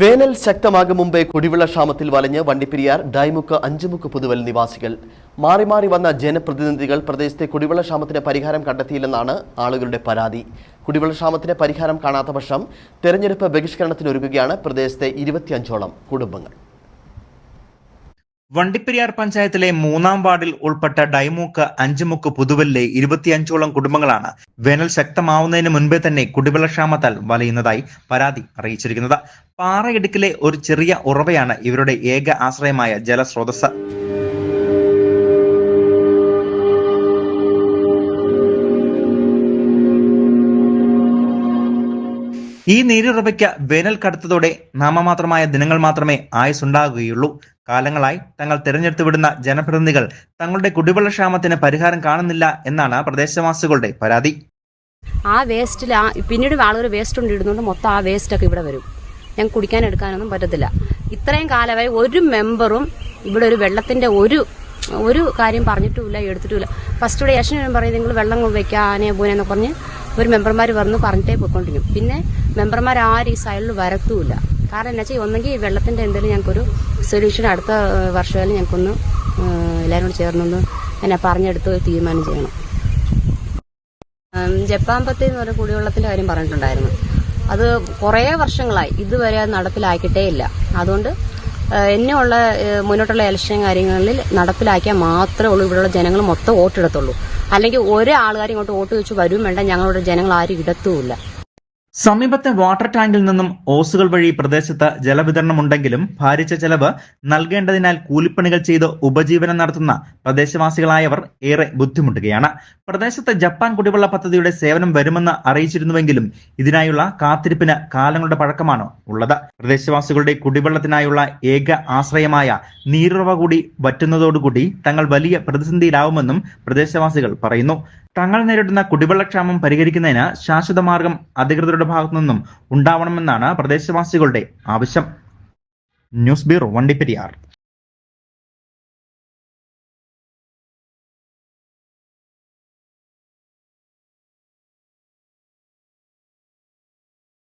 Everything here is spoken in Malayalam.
വേനൽ ശക്തമാകും മുമ്പേ കുടിവെള്ള ക്ഷാമത്തിൽ വലഞ്ഞ് വണ്ടിപ്പെരിയാർ ഡൈമുക്ക് അഞ്ചുമുക്ക് പുതുവൽ നിവാസികൾ. മാറി മാറി വന്ന ജനപ്രതിനിധികൾ പ്രദേശത്തെ കുടിവെള്ള ക്ഷാമത്തിന് പരിഹാരം കണ്ടെത്തിയില്ലെന്നാണ് ആളുകളുടെ പരാതി. കുടിവെള്ള ക്ഷാമത്തിന് പരിഹാരം കാണാത്ത പക്ഷം തെരഞ്ഞെടുപ്പ് ബഹിഷ്കരണത്തിനൊരുങ്ങുകയാണ് പ്രദേശത്തെ ഇരുപത്തിയഞ്ചോളം കുടുംബങ്ങൾ. വണ്ടിപ്പെരിയാർ പഞ്ചായത്തിലെ മൂന്നാം വാർഡിൽ ഉൾപ്പെട്ട ഡൈമൂക്ക് അഞ്ചുമുക്ക് പുതുവലിലെ ഇരുപത്തിയഞ്ചോളം കുടുംബങ്ങളാണ് വേനൽ ശക്തമാവുന്നതിന് മുൻപേ തന്നെ കുടിവെള്ളക്ഷാമത്താൽ വലയുന്നതായി പരാതി അറിയിച്ചിരിക്കുന്നത്. പാറയിടുക്കിലെ ഒരു ചെറിയ ഉറവയാണ് ഇവരുടെ ഏക ആശ്രയമായ ജലസ്രോതസ് ഈ നീരുറവയ്ക്ക് വേനൽ കടുത്തതോടെ നാമമാത്രമായ ദിനങ്ങൾ മാത്രമേ ആയുസുണ്ടാകുകയുള്ളൂ കാലങ്ങളായി തങ്ങൾ തിരഞ്ഞെടുത്തു വിടുന്ന ജനപ്രതിനിധികൾ തങ്ങളുടെ കുടിവെള്ളക്ഷാമത്തിന് പരിഹാരം കാണുന്നില്ല എന്നാണ് പ്രദേശവാസികളുടെ പരാതി. ആ വേസ്റ്റിൽ ആ പിന്നീട് ആളുകൾ വേസ്റ്റ് കൊണ്ട് ഇടുന്നുണ്ട് മൊത്തം ആ വേസ്റ്റൊക്കെ ഇവിടെ വരും. ഞാൻ കുടിക്കാൻ എടുക്കാനൊന്നും പറ്റത്തില്ല. ഇത്രയും കാലമായി ഒരു മെമ്പറും ഇവിടെ ഒരു വെള്ളത്തിന്റെ ഒരു ഒരു കാര്യം പറഞ്ഞിട്ടുമില്ല എടുത്തിട്ടുമില്ല. ഫസ്റ്റ് ഡേ യശൻ പറയും നിങ്ങൾ വെള്ളം വെക്കാനേ പോനെന്നൊക്കെ പറഞ്ഞ് ഒരു മെമ്പർമാർ വന്ന് പറഞ്ഞിട്ടേ പോയിക്കൊണ്ടിരിക്കും. പിന്നെ മെമ്പർമാർ ആരും ഈ സൈഡിൽ വരത്തുമില്ല കാരണം എന്നാ വെച്ചാൽ ഒന്നെങ്കിൽ ഈ വെള്ളത്തിന്റെ എന്തെങ്കിലും ഞങ്ങൾക്കൊരു സൊല്യൂഷൻ അടുത്ത വർഷമായാലും ഞങ്ങൾക്കൊന്ന് എല്ലാവരും കൂടി ചേർന്നൊന്ന് എന്നെ പറഞ്ഞെടുത്ത് തീരുമാനം ചെയ്യണം. ജപ്പാമ്പത്തി എന്ന് പറഞ്ഞ കുടിവെള്ളത്തിന്റെ കാര്യം പറഞ്ഞിട്ടുണ്ടായിരുന്നു. അത് കുറേ വർഷങ്ങളായി. ഇതുവരെ അത് നടപ്പിലാക്കിയിട്ടേ ഇല്ല. അതുകൊണ്ട് എന്നെയുള്ള മുന്നോട്ടുള്ള ഇലക്ഷൻ കാര്യങ്ങളിൽ നടപ്പിലാക്കിയാൽ മാത്രമേ ഉള്ളൂ. ഇവിടെയുള്ള ജനങ്ങൾ മൊത്തം വോട്ടെടുത്തുള്ളൂ. അല്ലെങ്കിൽ ഒരാൾക്കാരും ഇങ്ങോട്ട് വോട്ട് വെച്ച് വരും വേണ്ട ഞങ്ങളുടെ ജനങ്ങൾ ആരും ഇടത്തുമില്ല. സമീപത്തെ വാട്ടർ ടാങ്കിൽ നിന്നും ഓസുകൾ വഴി പ്രദേശത്ത് ജലവിതരണമുണ്ടെങ്കിലും ഭാരിച്ച ചെലവ് നൽകേണ്ടതിനാൽ കൂലിപ്പണികൾ ചെയ്ത് ഉപജീവനം നടത്തുന്ന പ്രദേശവാസികളായവർ ഏറെ ബുദ്ധിമുട്ടുകയാണ്. പ്രദേശത്ത് ജപ്പാൻ കുടിവെള്ള പദ്ധതിയുടെ സേവനം വരുമെന്ന് അറിയിച്ചിരുന്നുവെങ്കിലും ഇതിനായുള്ള കാത്തിരിപ്പിന് കാലങ്ങളുടെ പഴക്കമാണ് ഉള്ളത്. പ്രദേശവാസികളുടെ കുടിവെള്ളത്തിനായുള്ള ഏക ആശ്രയമായ നീരുറവ കൂടി വറ്റുന്നതോടുകൂടി തങ്ങൾ വലിയ പ്രതിസന്ധിയിലാവുമെന്നും പ്രദേശവാസികൾ പറയുന്നു. തങ്ങൾ നേരിടുന്ന കുടിവെള്ളക്ഷാമം പരിഹരിക്കുന്നതിന് ശാശ്വത മാർഗം അധികൃതരുടെ ഭാഗത്തു നിന്നും ഉണ്ടാവണമെന്നാണ് പ്രദേശവാസികളുടെ ആവശ്യം. News bureau Vandiperiyar.